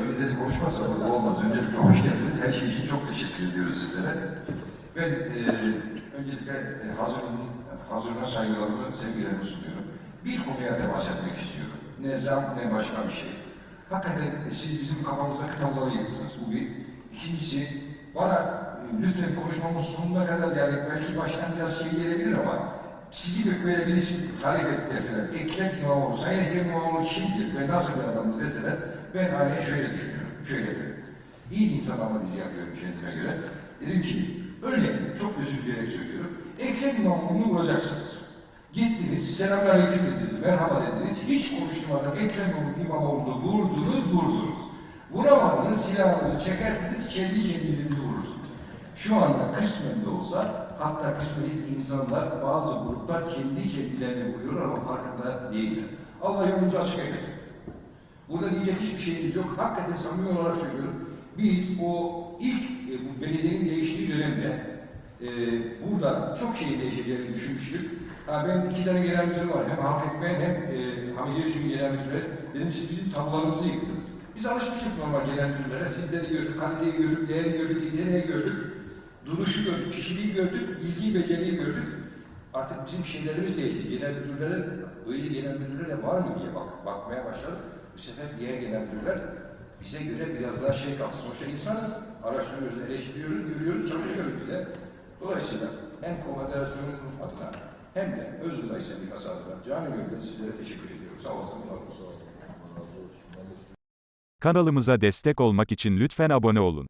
Bizleri konuşmazsa burada olmaz. Öncelikle hoş geldiniz. Her şey için çok teşekkür ediyoruz sizlere. Ben e, öncelikle e, hazırın, hazırına saygılarımı, sevgilerimi sunuyorum. Bir konuya temas etmek istiyorum. Ne zam ne başka bir şey. Hakikaten e, siz bizim kafamızdaki tabloları yıktınız. Bu bir. İkincisi, bana e, lütfen konuşmamın sonuna kadar yani belki baştan biraz şey gelebilir ama sizi de böyle birisi tarif et deseler, Ekrem İmamoğlu, Sayın Ekrem İmamoğlu kimdir ve nasıl bir adamdır deseler, ben hala şöyle düşünüyorum, şöyle diyorum. İyi insan analizi yapıyorum kendime göre. Dedim ki, örneğin, çok özür dileyerek söylüyorum, Ekrem İmamoğlu'nu vuracaksınız. Gittiniz, selamünaleyküm dediniz, merhaba dediniz, hiç konuşmadan Ekrem İmamoğlu'nu vurdunuz, vurdunuz. Vuramadınız, silahınızı çekersiniz, kendi kendinizi vurursunuz. Şu anda kısmen de olsa, hatta kısmen insanlar, bazı gruplar kendi kendilerini vuruyorlar ama farkında değiller. Allah yolumuzu açık eylesin. Burada diyecek hiçbir şeyimiz yok. Hakikaten samimi olarak söylüyorum. Biz o ilk e, bu belediyenin değiştiği dönemde e, burada çok şeyin değişeceğini düşünmüştük. Ha, ben iki tane genel müdürüm var. Hem halk ekmeğin hem e, Hamidiye Suyu'nun genel müdürleri. Dedim siz bizim tablolarımızı yıktınız. Biz alışmıştık normal genel müdürlere. Sizleri gördük, kaliteyi gördük, değeri gördük, yeteneği gördük. Duruşu gördük, kişiliği gördük, bilgiyi, beceriyi gördük. Artık bizim şeylerimiz değişti. Genel müdürlere, böyle genel müdürlere var mı diye bak, bakmaya başladık. Bu sefer diğer genel müdürler bize göre biraz daha şey kaldı. Sonuçta insanız, araştırıyoruz, eleştiriyoruz, görüyoruz, çalışıyoruz bile. Dolayısıyla hem konfederasyonumuz adına hem de Özgürlay Sendikası adına canı gönülden sizlere teşekkür ediyorum. Sağ olasın, var olun. Kanalımıza destek olmak için lütfen abone olun.